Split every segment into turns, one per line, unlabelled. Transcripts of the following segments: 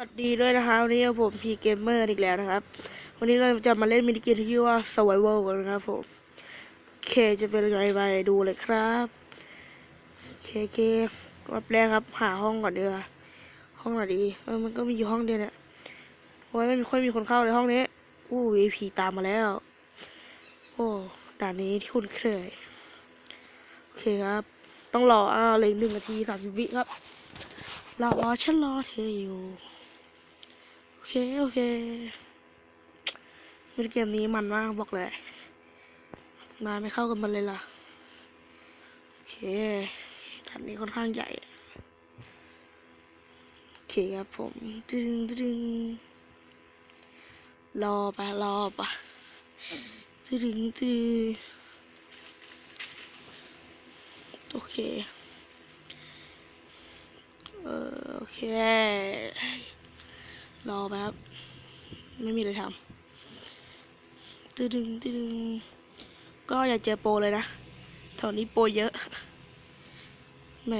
สวัสดีด้วยนะคะวันนี้ผมพีเกมเมอร์อีกแล้วนะครับ วันนี้เราจะมาเล่นมินิเกมที่ชื่อว่า Survival กันนะครับผมโอเคจะเป็นยังไงไปดูเลยครับโอเคโอเครอบแรกครับ หาห้องก่อนเดีกว่าห้องไหนดีเออมันก็มีอยู่ห้องเดียวเนี่ยโอ้ยไม่มีค่อยมีคนเข้าเลยห้องนี้อู้ VIP ตามมาแล้ว โอ้ด่านนี้ที่คุณเคยโอเคครับ ต้องรออ้าวเหลยหนึ่งนาทีสามสิบวิครับรอรอฉันรอเธออยู่ เค โอเคมิเกมนี้มันมากบอกเลยนายไม่เข้ากันมันเลยล่ะ โอเคทันนี้ค่อนข้างใหญ่ โอเคครับผม ดึงดึงรอไปรอไปดึงดึงดึงโอเค เออโอเค รอแป๊บไม่มีอะไรทำตึดึงตึดึงก็อย่าเจอโปรเลยนะแถวนี้โปรเยอะแหม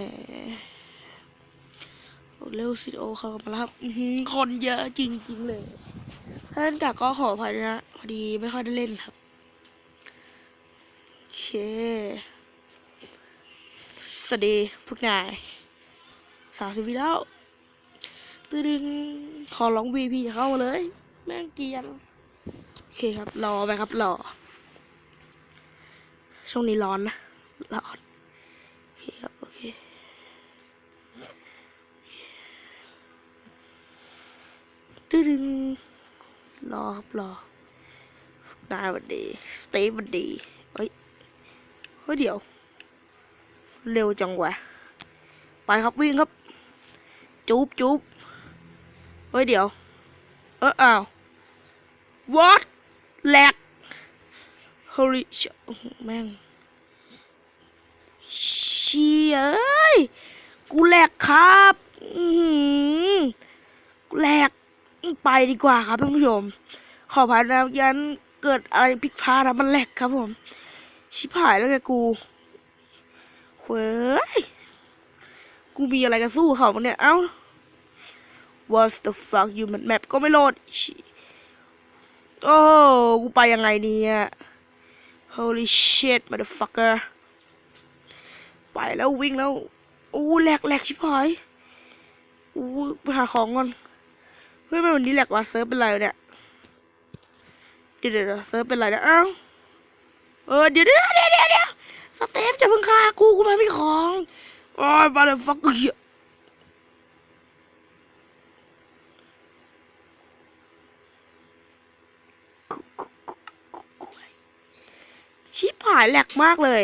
เร็วสิโอเข้ามาแล้วครับคนเยอะจริง ๆ เลยถ้าดักก็ขออภัยด้วยนะพอดีไม่ค่อยได้เล่นครับโอเค สวัสดีพวกนายสามสิบวิแล้ว ตื่นขอร้องวีพีเข้ามาเลย แม่งเกียนโอเคครับรอไปครับรอช่วงนี้ร้อนนะร้อนโอเคครับโอเคตึ้งรอครับรอนายวันดีสเตฟวันดีเฮ้ยเฮ้ยเดี๋ยว เร็วจังวะไปครับวิ่งครับจุ๊บจุ๊บ เฮ้ยเดี๋ยว เอออ้าว what แหลก holy sh- โอ้โหแม่งเชี่ยเอ้ย กูแหลกครับอือกูแหลกไปดีกว่าครับท่านผู้ชม ขอพายนะยันเกิดอะไรผิดพลาดนะมันแหลกครับผม ชิบหายแล้วไงกูเว้ย กูมีอะไรกันสู้เขาเนี่ย เอ้า What the fuck you มันแมปก็ไม่โหลด โอ้กูไปยังไงเนี่ย Holy shit motherfucker ไปแล้ววิ่งแล้ว โอ้แหลกแหลกชิบหายโอ้ไปหาของก่อนเฮ้ยทำไมวันนี้แหลกว่ะเซิร์ฟเป็นไรเนี่ย เดี๋ยวเดี๋ยวเซิร์ฟเป็นไรนะเอ้าเออเดี๋ยวเดี๋ยวเดี๋ยวเดี๋ยวสเตปจะเพิ่งฆ่ากูกูมาไม่ของ โอ้ย motherfucker เหี้ย ชิบหายแหลกมากเลย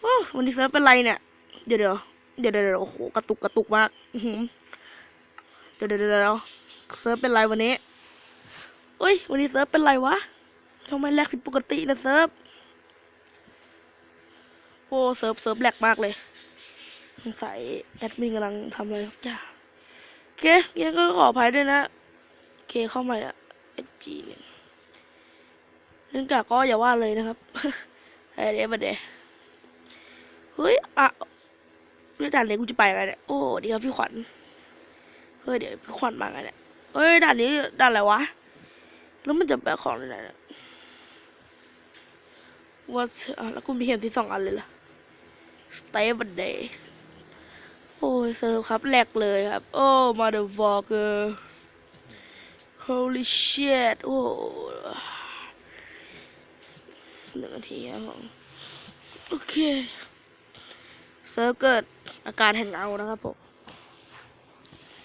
โอ้วันนี้เซิร์ฟเป็นไรเนี่ย เดี๋ยวเดี๋ยวเดี๋ยวเดี๋ยวโอ้โหกระตุกกระตุกมากเดี๋ยวเดี๋ยวเดี๋ยวเซิร์ฟเป็นไรวันนี้เอ้ยวันนี้เซิร์ฟเป็นไรวะทำไมแหลกผิดปกตินะเซิร์ฟโอ้เซิร์ฟเซิร์ฟแหลกมากเลยสงสัยแอดมินกำลังทำอะไรสักอย่างโอเคงั้นก็ขออภัยด้วยนะโอเคเข้ามาละเอจีหนึ่ง เนื่องจากก็อย่าว่าเลยนะครับเฮ้เดี๋ยวมาเดี๋ยวเฮ้ยอะเรื่องด่านนี้กูจะไปไงเนี่ยโอ้ดีครับพี่ขวัญเฮ้ยเดี๋ยวพี่ขวัญมาไงเนี่ยเฮ้ยด่านนี้ด่านอะไรวะแล้วมันจะแบกของที่ไหนเนี่ยว่าอะแล้วกูมีเข็มที่สองอันเลยล่ะ Stay one day โอ้ยเซิร์ฟครับแหลกเลยครับ โอ้ motherfucker holy shit โอ้ หนึ่งนาทีครับผมโอเคเซิร์ฟเกิดอาการแห่งเงานะครับผม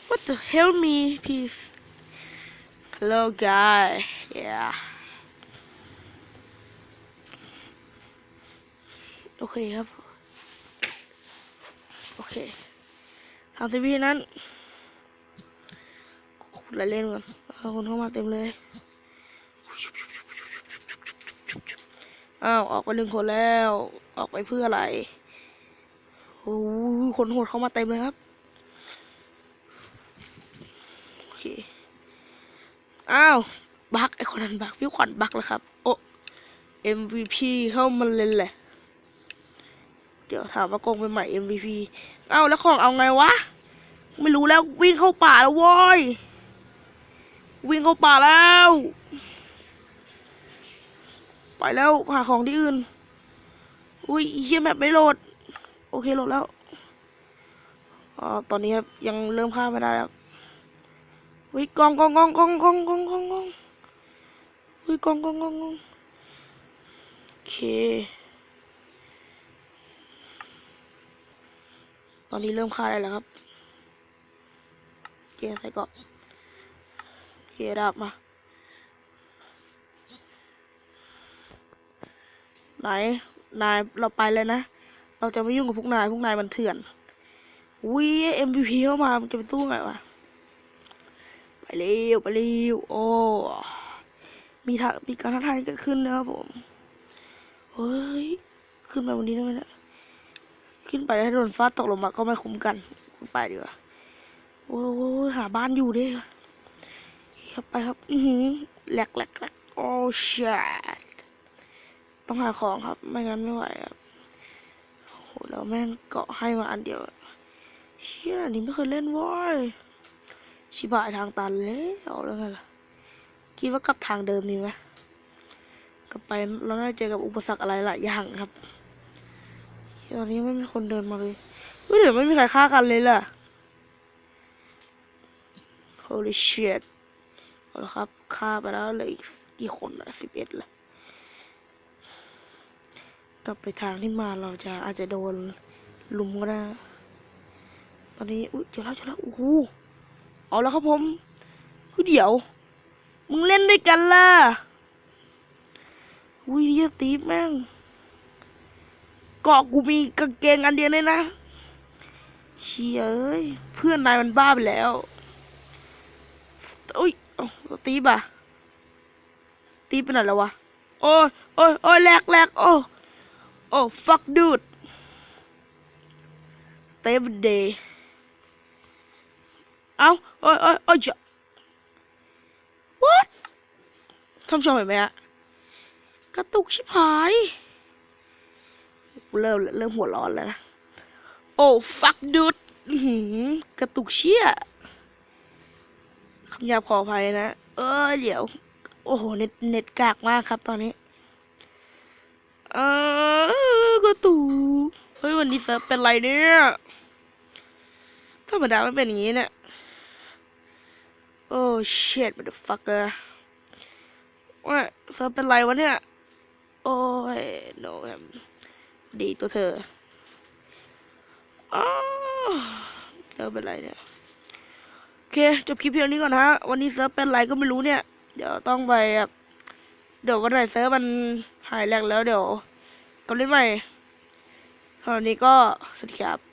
What the hell me please Hello guy yeah โอเคครับ โอเคทำทีวีนั้นคุณเล่นก่อนเอาคนเข้ามาเต็มเลย อ้าวออกไปหนึ่งคนแล้ว ออกไปเพื่ออะไรโอ้โหคนโหดเข้ามาเต็มเลยครับโอเคอ้าวบักไอคนนั้นบักพี่ขวัญบักแล้วครับ โอ้ MVP เข้ามาเล่นแหละ เดี๋ยวถามว่ากงเป็นใหม่ MVP เอ้าแล้วของเอาไงวะ ไม่รู้แล้ววิ่งเข้าป่าแล้วโว้ยวิ่งเข้าป่าแล้ว ไปแล้วหาของที่อื่น อุ้ยเฮียแมปไม่โหลด โอเคโหลดแล้วอ๋อตอนนี้ครับยังเริ่มข้ามไม่ได้ครับอุ้ยกองกองกองกองกองกองกองกองอุ้ยกองกองกองกองโอเค ตอนนี้เริ่มฆ่าได้แล้วครับเกียร์ใส่เกาะเกียร์ดาบมา ไหนนายเราไปเลยนะ เราจะไม่ยุ่งกับพวกนาย พวกนายมันเถื่อนวิ MVP เข้ามา มันจะไปสู้ไงวะ ไปเร็ว ไปเร็ว โอ้ มีทางมีการท้าทายเกิดขึ้นนะครับผม เฮ้ย ขึ้นไปวันนี้ได้ไหมนี่ยขึ้นไปถ้าโดนฟ้าตกลงมาก็ไม่คุ้มกัน ไปดีกว่า โอ้ยหาบ้านอยู่ดิครับไปครับ อือหือแหลกแหลกแหลกโอ้ชิต ต้องหาของครับ ไม่งั้นไม่ไหวครับโหแล้วแม่งเกาะให้มาอันเดียว เชี่ยอันนี้ไม่เคยเล่นว้ยชิบายทางตันแล้วแล้วไงล่ะ คิดว่ากลับทางเดิมดีไหมกลับไปเราน่าจะเจอกับอุปสรรคอะไรหลายอย่างครับตอนนี้ไม่มีคนเดินมาเลยเฮ้ยเดี๋ยวไม่มีใครฆ่ากันเลยล่ะ holy shit เอาละครับฆ่าไปแล้วเหลืออีกกี่คนอะสิบเอ็ดละ กลับไปทางที่มาเราจะอาจจะโดนลุมก็ได้ ตอนนี้ อุ้ยเจอแล้วเจอแล้วโอ้โหเอาแล้วครับผมเฮ้ยเดี๋ยว มึงเล่นด้วยกันล่ะ อุ้ยเหี้ยตีบแม่งเกาะกูมีกางเกงอันเดียวเลยนะ เชี่ยเอ้ย เพื่อนนายมันบ้าไปแล้วอุ้ยเอ้ตีบอะตีบไปไหนแล้ววะ โอ้ยโอ้ยโอ้ยแหลกแหลกโอ้ โอ้ fuck dude stay with day เอาโอ้ยโอ้ยโอ้ยจะ what ท่านผู้ชมเห็นไหมฮะกระตุกชิบหายเริ่มเริ่มหัวร้อนแล้วนะโอ้ฟักดูดอื้อหือกระตุกเชี่ยคำหยาบขออภัยนะ เออเดี๋ยว โอ้โห เน็ตเน็ตกากมากครับตอนนี้ เออ ตุกเฮ้ยวันนี้เซิร์ฟเป็นไรเนี่ยธรรมดาไม่เป็นอย่างนี้เนี่ยโอ้ shit motherfucker ว่าเซิร์ฟเป็นไรวะเนี่ย โอ้ย no แฮมดีตัวเธออ้าวเซิร์ฟเป็นไรเนี่ยโอเคจบคลิปเพียงนี้ก่อนนะฮะวันนี้เซิร์ฟเป็นไรก็ไม่รู้เนี่ย เดี๋ยวต้องไปแบบเดี๋ยววันไหนเซิร์ฟมันหายแรงแล้วเดี๋ยวกลับเล่นใหม่ ตอนนี้ก็สวัสดีครับ